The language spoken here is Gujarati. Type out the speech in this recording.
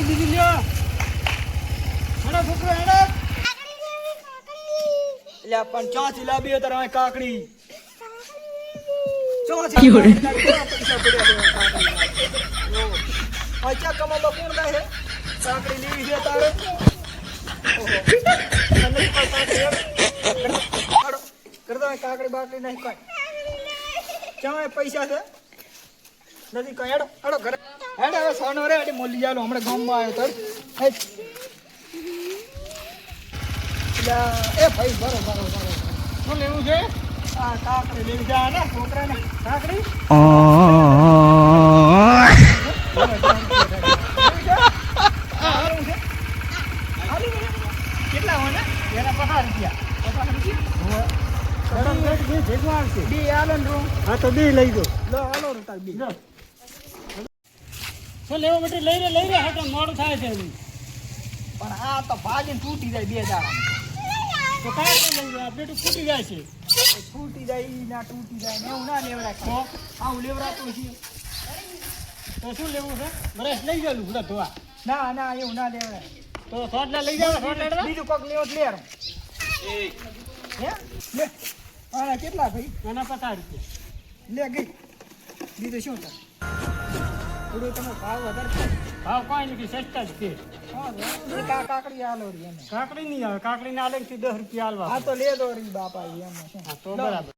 બીજી લ્યો હેડો છોકરો હેડો એટલે પણ ચોથી લાવી હોય તારે કાકડી ચોથી પૈસા કમાવા કોણ જાય છે કાકડી લેવી છે તારે કાકડી. કરતા બાકડી નહીં કઈ ક્યાં પૈસા છે નથી કઈ હેડો હેડો ઘરે હેડો હવે સોનો રે એટલે મોલી જાલો હમણાં ગામમાં આવ્યો તો. એ ભાઈ બરો બરો બરો શું લેવું છે મોડું થાય છે પણ આ તો ભાજીને તૂટી જાય બે દાડા. તો કાંઈ આ તૂટી જાય છે. તૂટી જાય ના તૂટી જાય ને એવું ના લેવડાય આવું લેવડાતું છે. તો શું લેવું છે? બ્રશ લઈ ગયેલું બધા ધોવા. ના ના એવું ના લેવડાય. તો સોટલા લઈ જાવ સોટલા લેવા? બીજું કોક લેવો લે હે? લે. આના કેટલા ભાઈ? એના પચાસ રૂપિયા. લે ગઈ. બીજું શું થાય થોડું તમે ભાવ વધારે ભાવ કોઈ નથી સસ્તા જ છે. હા, કાકડી એને કાકડી નહીં આવે કાકડી ના લે દસ રૂપિયા હાલવા આ તો લે દો બાપા હા તો બરાબર.